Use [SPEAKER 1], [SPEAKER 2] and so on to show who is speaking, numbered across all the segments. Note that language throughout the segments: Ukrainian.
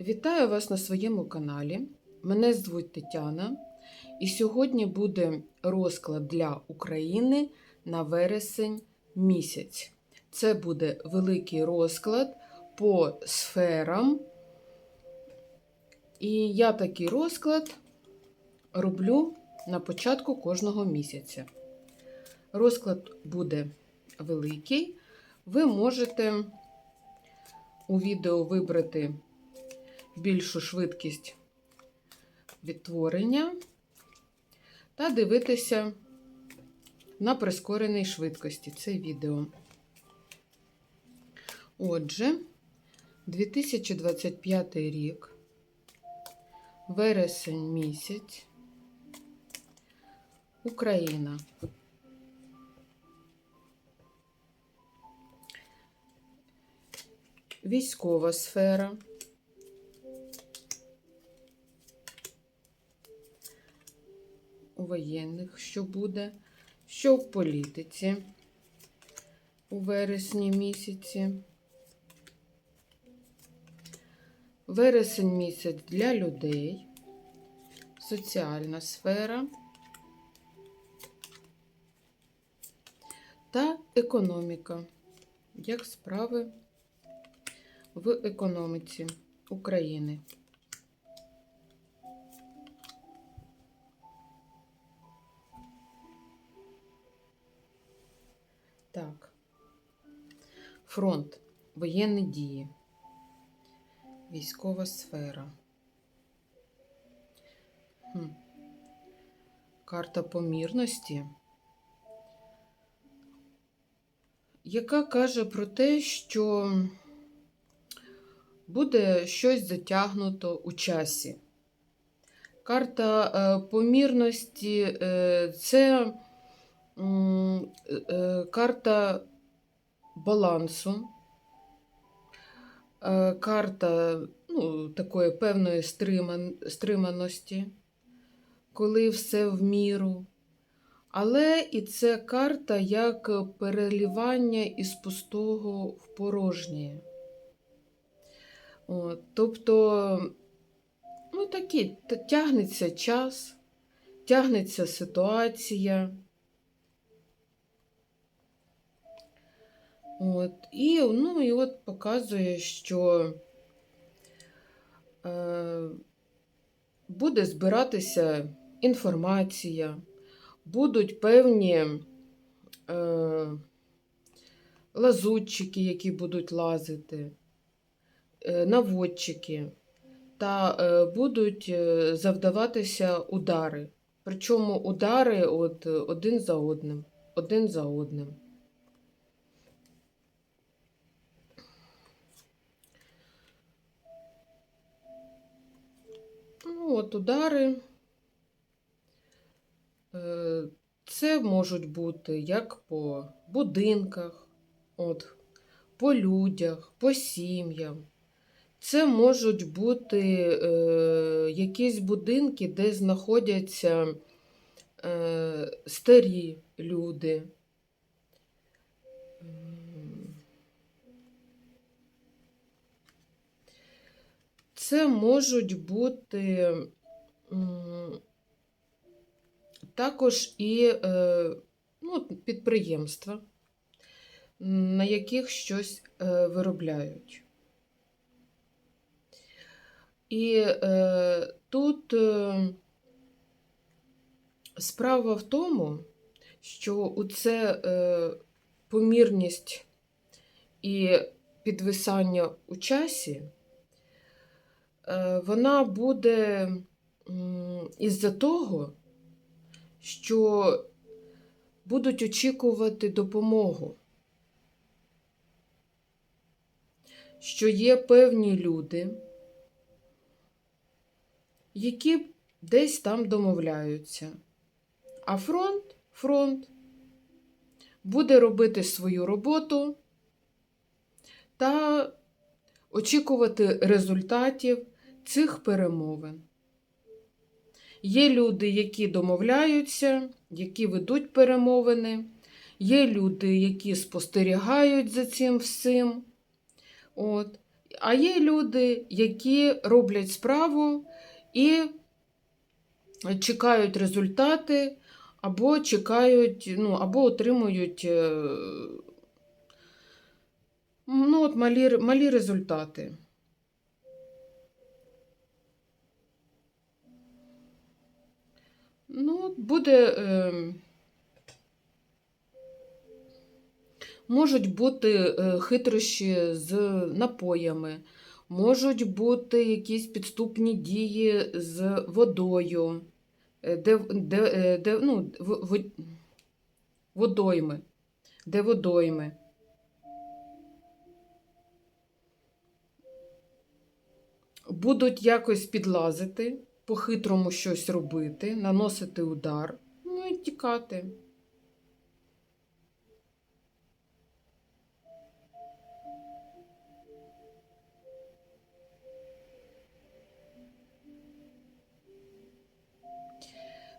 [SPEAKER 1] Вітаю вас на своєму каналі. Мене звуть Тетяна, і сьогодні буде розклад для України на вересень місяць. Це буде великий розклад по сферам. І я такий розклад роблю на початку кожного місяця. Розклад буде великий. Ви можете у відео вибрати більшу швидкість відтворення та дивитися на прискореній швидкості це відео. Отже, 2025 рік, вересень місяць, Україна. Військова сфера. У воєнних, що буде, що в політиці у вересні місяці. Вересень місяць для людей, соціальна сфера та економіка. Як справи в економіці України? Так. Фронт. Воєнні дії. Військова сфера. Хм. Карта помірності. Яка каже про те, що буде щось затягнуто у часі. Карта е, помірності е, це карта балансу, е, карта ну, такої певної стриман, стриманості, коли все в міру. Але і це карта як перелівання із пустого в порожнє. От, тобто, ну такі, тягнеться час, тягнеться ситуація. От, і, ну, і от показує, що е, буде збиратися інформація, будуть певні е, лазутчики, які будуть лазити е, наводчики, та е, будуть е, завдаватися удари. Причому удари от, один за одним, один за одним. От удари. Е, Це можуть бути як по будинках, от, по людях, по сім'ям. Це можуть бути е, якісь будинки, де знаходяться е, старі люди. Це можуть бути також і е, ну, підприємства, на яких щось е, виробляють. І е, тут справа в тому, що у це помірність і підвисання у часі, вона буде із-за того, що будуть очікувати допомогу, що є певні люди, які десь там домовляються. А фронт, фронт буде робити свою роботу та очікувати результатів цих перемовин. Є люди, які домовляються, які ведуть перемовини, є люди, які спостерігають за цим всім. От. А є люди, які роблять справу і чекають результати, або чекають, ну, або отримують е, ну, от малі, малі результати. Буде. Е, Можуть бути е, хитрощі з напоями, можуть бути якісь підступні дії з водою, е, де, де, е, де, ну, водойми, де водойми. Будуть якось підлазити, по-хитрому щось робити, наносити удар, ну і тікати.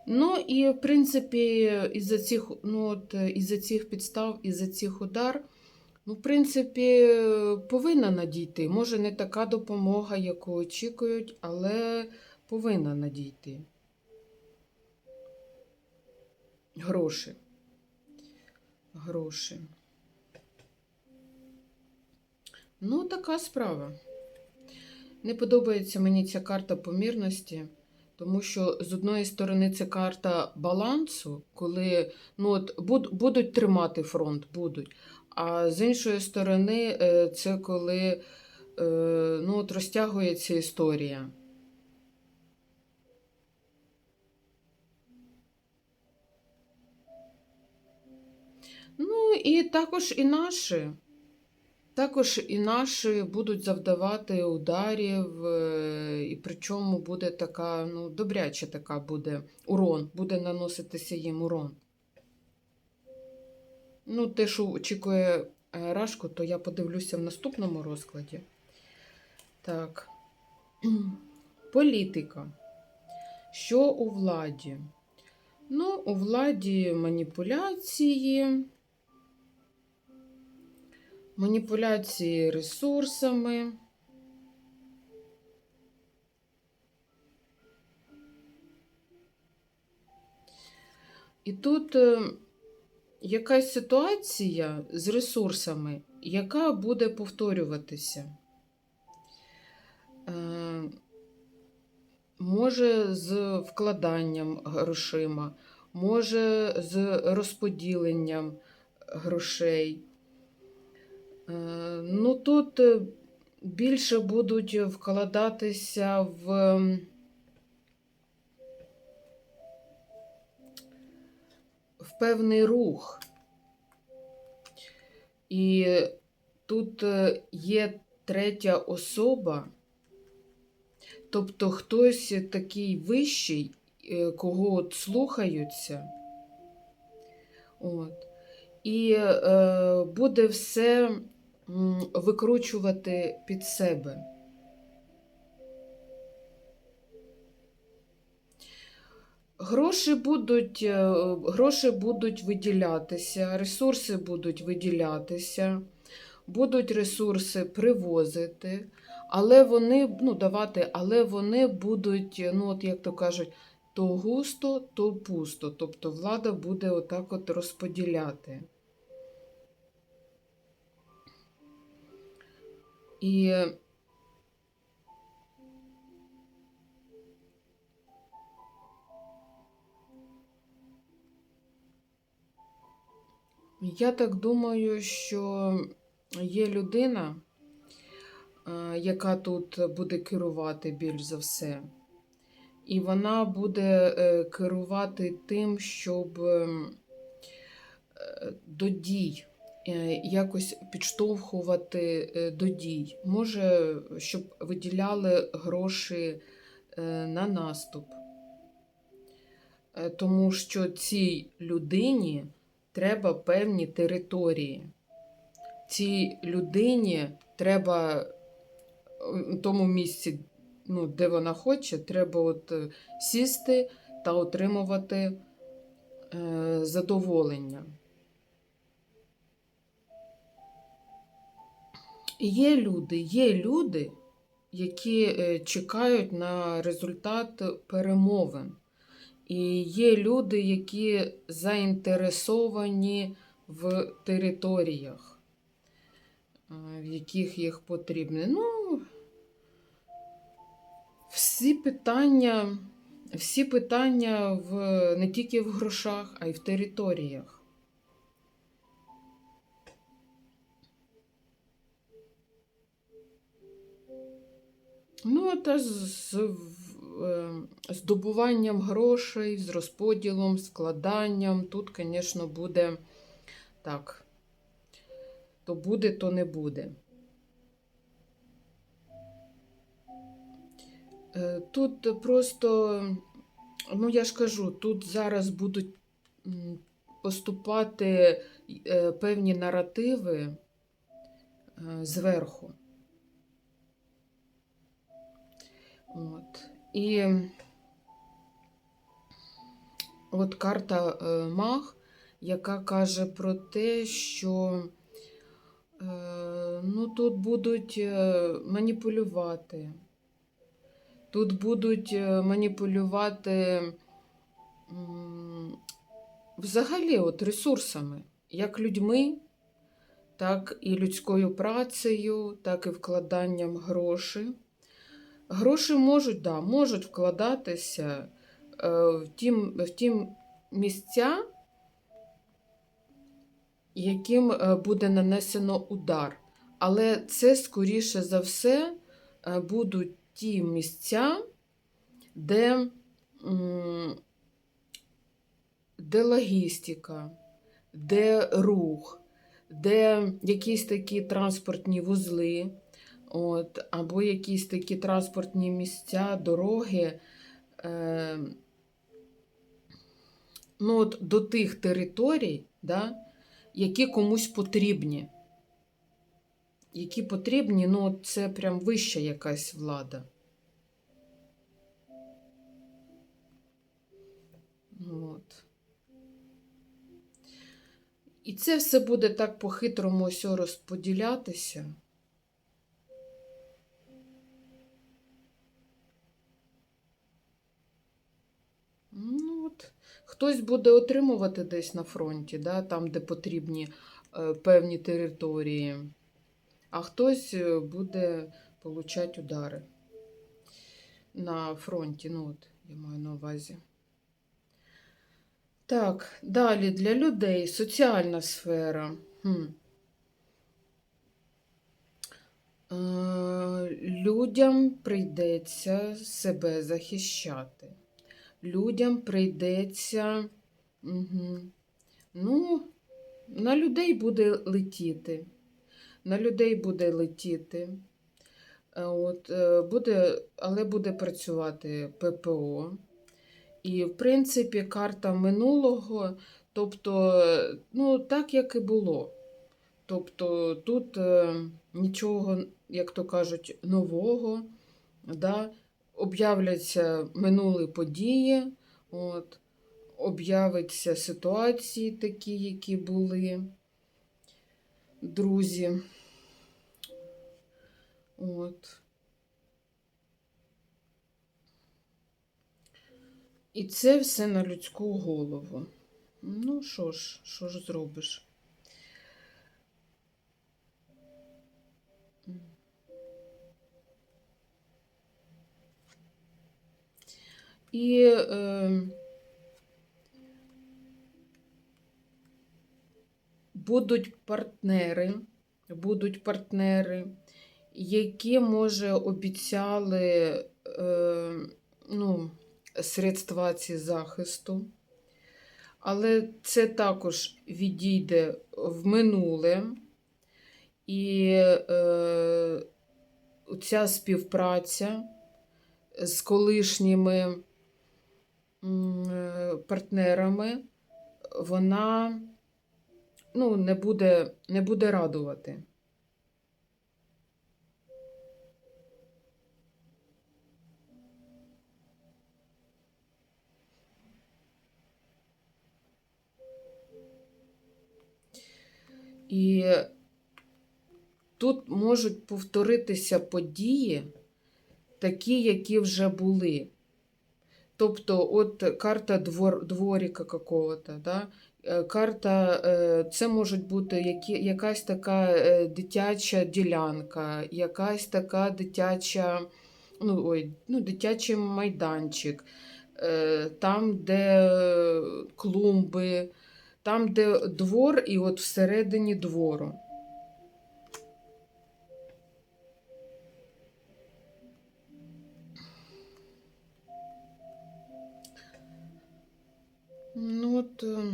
[SPEAKER 1] Ну і в принципі, із-за цих, ну, от, із-за цих підстав, із-за цих удар, ну, в принципі, повинна надійти. Може, не така допомога, яку очікують, але повинна надійти. Гроші. Гроші. Ну, така справа. Не подобається мені ця карта помірності. Тому що з одної сторони це карта балансу, коли ну, от, буд- будуть тримати фронт, будуть. А з іншої сторони, е, це коли е, ну, от розтягується історія. Ну і також і наші. Також і наші будуть завдавати ударів, е, і причому буде така, ну, добряча така буде урон, буде наноситися їм урон. Ну, те, що очікує е, Рашку, то я подивлюся в наступному розкладі. Так. Політика. Що у владі? Ну, у владі маніпуляції. Маніпуляції ресурсами. І тут е, якась ситуація з ресурсами, яка буде повторюватися. Е, Може з вкладанням грошима, може з розподіленням грошей. Е, Ну, тут е, більше будуть вкладатися в, певний рух. І тут е, є третя особа, тобто хтось такий вищий, кого от слухаються. От. І е, буде все викручувати під себе. Гроші будуть, е, гроші будуть виділятися, ресурси будуть виділятися, будуть ресурси привозити, але вони, ну, давати, але вони будуть, ну, от як то кажуть, то густо, то пусто. Тобто влада буде отак от розподіляти. І я так думаю, що є людина, е, яка тут буде керувати більш за все. І вона буде е, керувати тим, щоб ем, е, до дій якось підштовхувати е, до дій. Може, щоб виділяли гроші е, на наступ. Е, Тому що цій людині треба певні території. Цій людині треба в тому місці, ну, де вона хоче, треба от е, сісти та отримувати е, задоволення. Є люди, є люди, які е, чекають на результат перемовин. І є люди, які заінтересовані в територіях, е, в яких їх потрібно. Ну, всі питання, всі питання в, не тільки в грошах, а й в територіях. Ну, та з, е, здобуванням грошей, з розподілом, складанням. Тут, звісно, буде так. То буде, то не буде. Е, Тут просто, ну я ж кажу, тут зараз будуть поступати е, певні наративи зверху. От. І от карта е, Маг, яка каже про те, що е, ну, тут будуть е, маніпулювати. Тут будуть е, маніпулювати взагалі от ресурсами, як людьми, так і людською працею, так і вкладанням грошей. Гроші можуть, да, можуть вкладатися е, в ті, в ті місця, яким е, буде нанесено удар. Але це, скоріше за все, е, будуть ті місця, де, де логістика, де рух, де якісь такі транспортні вузли. От, або якісь такі транспортні місця, дороги е, ну, от, до тих територій, да, які комусь потрібні. Які потрібні, ну, це прям вища якась влада. От. І це все буде так по-хитрому ось розподілятися. Ну, от, хтось буде отримувати десь на фронті, да, там, де потрібні е, певні території, а хтось е, буде получати удари на фронті. Ну, от, я маю на увазі. Так, далі для людей соціальна сфера. Хм. Е, людям прийдеться себе захищати людям прийдеться. Угу. Ну, на людей буде летіти. На людей буде летіти. Е, От, е, буде, але буде працювати ППО. І, в принципі, карта минулого, тобто, ну, так, як і було. Тобто тут е, нічого, як то кажуть, нового. Да? Об'являться минулі події, от, об'являться ситуації такі, які були, друзі. От. І це все на людську голову. Ну, що ж, що ж зробиш? І е, будуть партнери, будуть партнери, які, може, обіцяли е, ну, средства ці захисту, але це також відійде в минуле. І е, ця співпраця з колишніми партнерами, вона ну, не, буде, не буде радувати. І тут можуть повторитися події, такі, які вже були. Тобто, от карта двор, дворіка какого-то, да? Е, карта, е, це можуть бути які, якась така е, дитяча ділянка, якась така дитяча, ну, ой, ну, дитячий майданчик, там, де клумби, там, де двор, і от всередині двору. Е,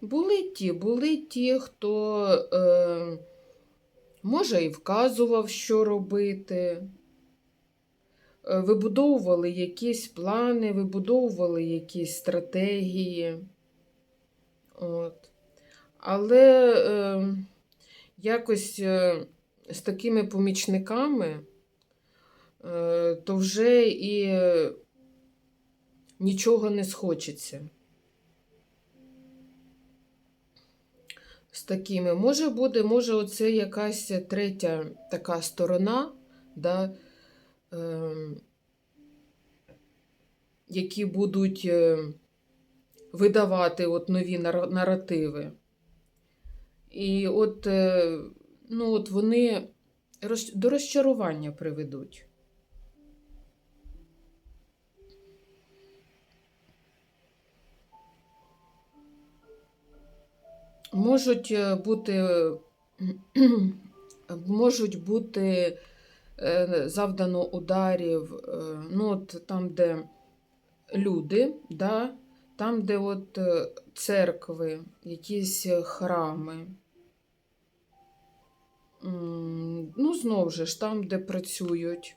[SPEAKER 1] Були ті, були ті, хто е, може і вказував, що робити, е, вибудовували якісь плани, вибудовували якісь стратегії. От. Але е, якось е, з такими помічниками, е, то вже і нічого не схочеться. З такими. Може буде, може, оце якась третя така сторона, да, е, які будуть е, видавати от нові наративи. І от, е, ну, от вони роз- до розчарування приведуть. Можуть е, бути, можуть бути е, завдано ударів, е, ну, от там, де люди, да, там, де от церкви, якісь храми. Ну, знову ж, там, де працюють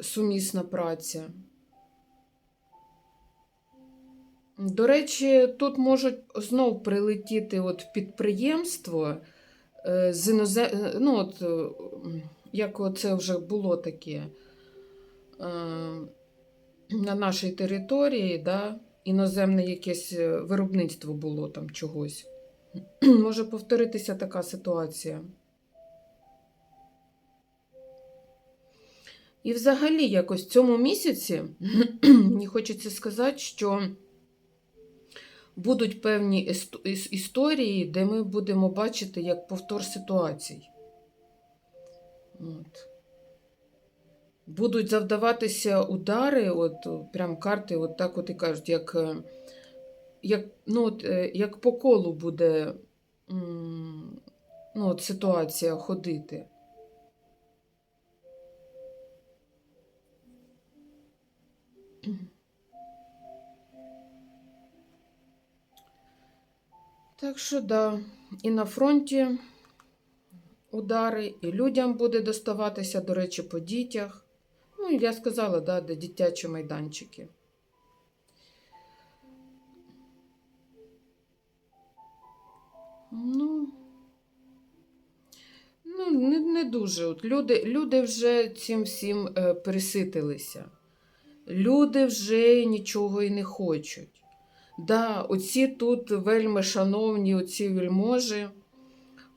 [SPEAKER 1] сумісна праця. До речі, тут можуть знов прилетіти от підприємство е, з інозе... е, ну, от, е, як це вже було таке на нашій території, да, іноземне якесь виробництво було там чогось. Може повторитися така ситуація. І взагалі, якось в цьому місяці мені хочеться сказати, що будуть певні іс- іс- історії, де ми будемо бачити як повтор ситуацій. От. Будуть завдаватися удари, от прям карти, от так от і кажуть, як, е, як, ну, от, е, як по колу буде ну, от ситуація ходити. Так що, да, і на фронті удари, і людям буде доставатися, до речі, по дітях. Ну, я сказала, да, де дитячі майданчики. Ну, ну не, не дуже. От люди, люди вже цим всім е, переситилися. Люди вже нічого і не хочуть. Да, оці тут вельми шановні, оці вельможі,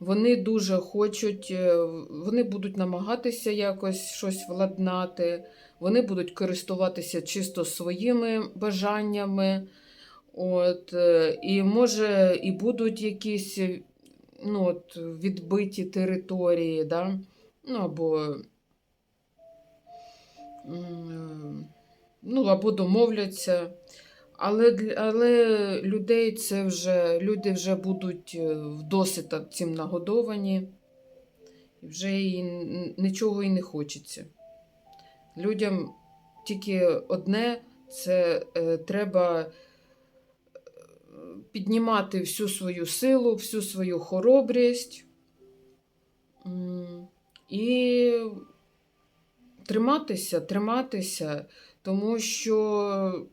[SPEAKER 1] вони дуже хочуть, е, вони будуть намагатися якось щось владнати, вони будуть користуватися чисто своїми бажаннями. От, е, і може, і будуть якісь е, ну, от, відбиті території, да? ну, або, ну, або домовляться. Але, але людей це вже, люди вже будуть е, вдосить цим нагодовані, вже і нічого і не хочеться. Людям тільки одне це е, треба піднімати всю свою силу, всю свою хоробрість і триматися, триматися, тому що.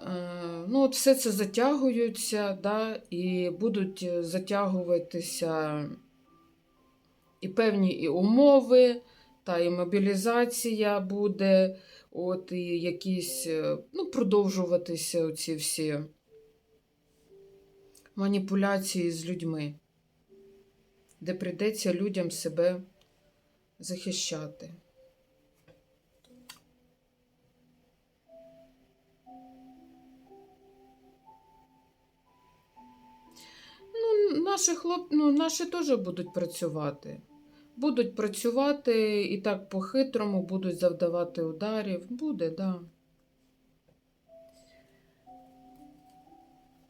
[SPEAKER 1] Е, Ну, от все це затягуються, да, і будуть затягуватися і певні і умови, та і мобілізація буде. от і якісь, е, ну, продовжуватися оці всі маніпуляції з людьми, де прийдеться людям себе захищати. Ну, наші хлоп... ну, наші теж будуть працювати. Будуть працювати і так по-хитрому будуть завдавати ударів. Буде, так. Да.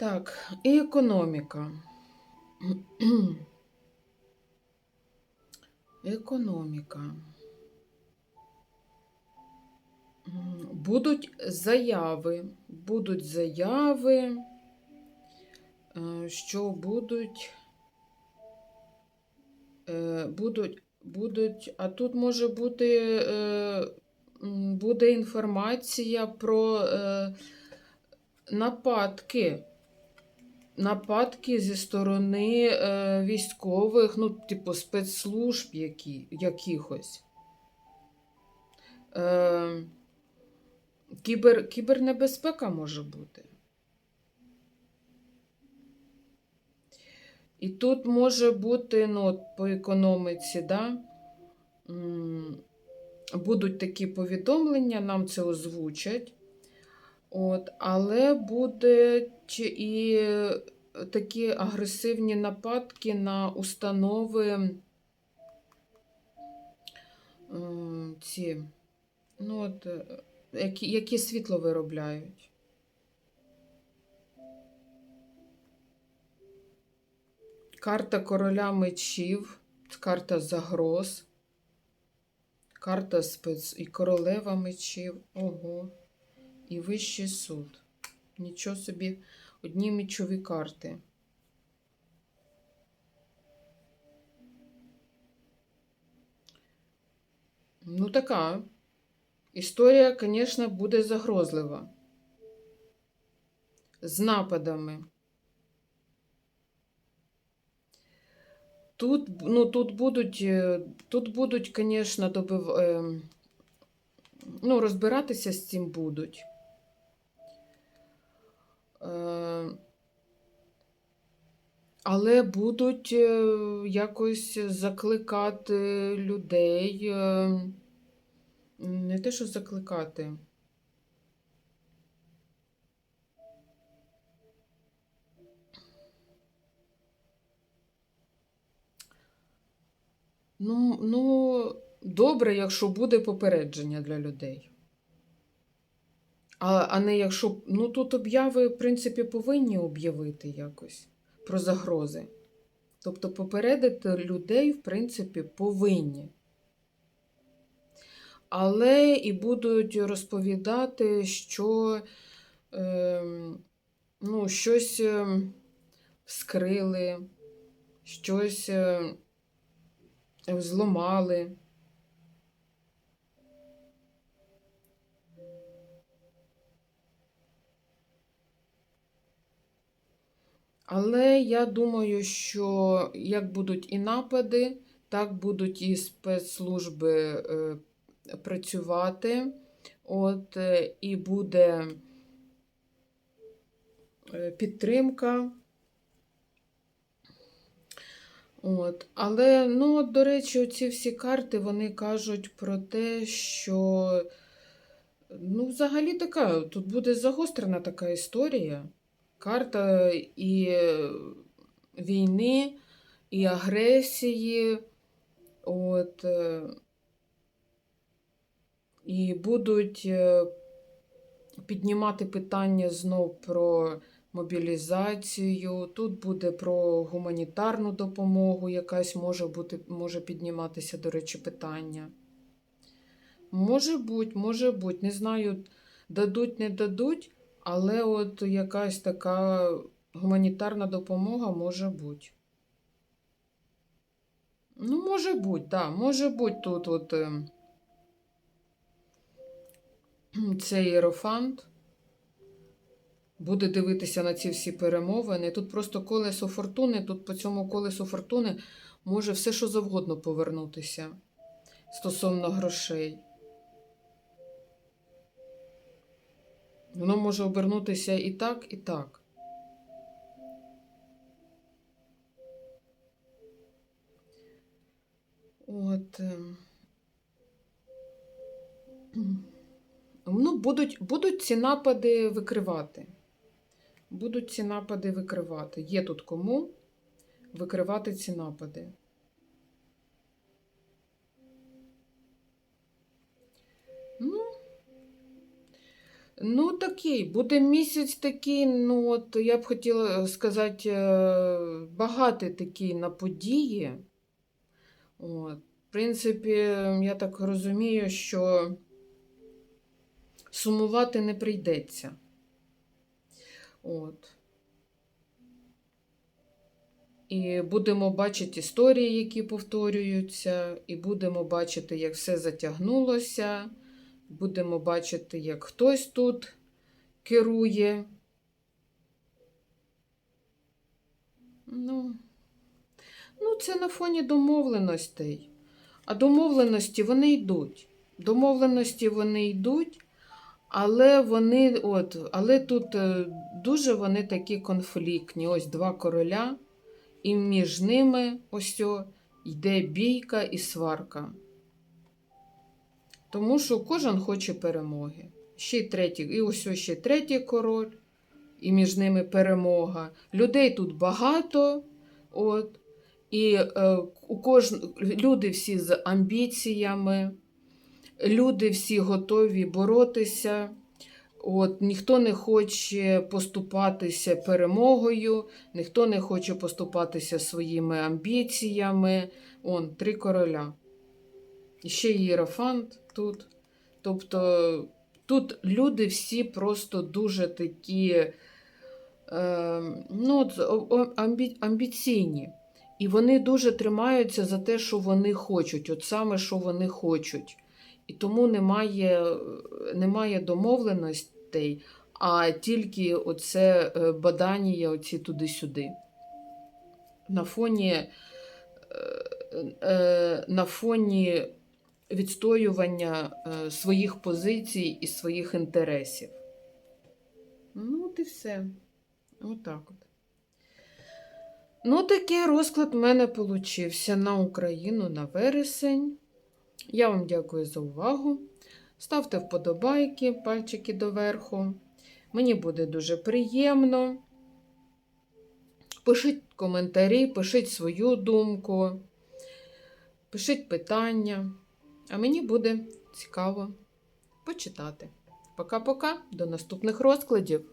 [SPEAKER 1] Так, і економіка. Економіка. Будуть заяви. Будуть заяви, е, що будуть. е, Будуть, будуть, а тут може бути, е, буде інформація про нападки. Нападки зі сторони е, військових, ну, типу, спецслужб які, якихось. Е, кібер, кібернебезпека може бути. І тут може бути, ну, по економіці, да, будуть такі повідомлення, нам це озвучать. От, але будуть і такі агресивні нападки на установи ці, ну, от, е, які, які світло виробляють. Карта короля мечів, карта загроз, карта спец і королева мечів. Ого. І вищий суд. Нічого собі, одні мічові карти. Ну, така. Історія, звісно, буде загрозлива. З нападами. Тут, ну, тут будуть, е, тут будуть, звісно, добив, е, ну, розбиратися з цим будуть. Але будуть е, якось закликати людей. е, Не те, що закликати. Ну, ну, добре, якщо буде попередження для людей. А, а не якщо. Ну, тут обяви, в принципі, повинні об'явити якось про загрози. Тобто попередити людей, в принципі, повинні. Але і будуть розповідати, що е, ну, щось е, скрили, щось е, Але я думаю, що як будуть і напади, так будуть і спецслужби е, працювати. От, е, і буде е, підтримка. От. Але, ну, до речі, ці всі карти вони кажуть про те, що ну, взагалі така, тут буде загострена така історія. Карта і е, війни, і агресії. От, е, і будуть е, піднімати питання знов про мобілізацію. Тут буде про гуманітарну допомогу, якась може бути, може підніматися, до речі, питання. Може бути, може бути, не знаю, дадуть, не дадуть, але от якась така гуманітарна допомога може бути. Ну, може бути, так, може бути тут от е, цей єрофант буде дивитися на ці всі перемовини. Тут просто колесо фортуни, тут по цьому колесу фортуни може все, що завгодно повернутися стосовно грошей. Воно може обернутися і так, і так. От. ем, Ну, будуть, будуть ці напади викривати. Будуть ці напади викривати. Є тут кому викривати ці напади. Ну такий, буде місяць такий, ну от я б хотіла сказати, е, багатий такий на події. От. В принципі, я так розумію, що сумувати не прийдеться. От. І будемо бачити історії, які повторюються, і будемо бачити, як все затягнулося. Будемо бачити, як хтось тут керує. Ну, ну це на фоні домовленостей. А домовленості вони йдуть. Домовленості вони йдуть, але вони, от, але тут е, дуже вони такі конфліктні. Ось два короля, і між ними ось йде бійка і сварка. Тому що кожен хоче перемоги. Ще й третій, і ось ще третій король, і між ними перемога. Людей тут багато. От, і е, у кож... люди всі з амбіціями, люди всі готові боротися. От, ніхто не хоче поступатися перемогою, ніхто не хоче поступатися своїми амбіціями. Он, три короля. І ще Єрофант тут. Тобто тут люди всі просто дуже такі е, ну, амбі, амбіційні. І вони дуже тримаються за те, що вони хочуть, от саме, що вони хочуть. І тому немає, немає домовленостей, а тільки оце е, бадання оці туди-сюди. На фоні, е, е, на фоні відстоювання е, своїх позицій і своїх інтересів. Ну, от і все. Отак от. Ну, такий розклад в мене получився на Україну на вересень. Я вам дякую за увагу. Ставте вподобайки, пальчики доверху. Мені буде дуже приємно. Пишіть коментарі, пишіть свою думку, пишіть питання. А мені буде цікаво почитати. Пока-пока, до наступних розкладів!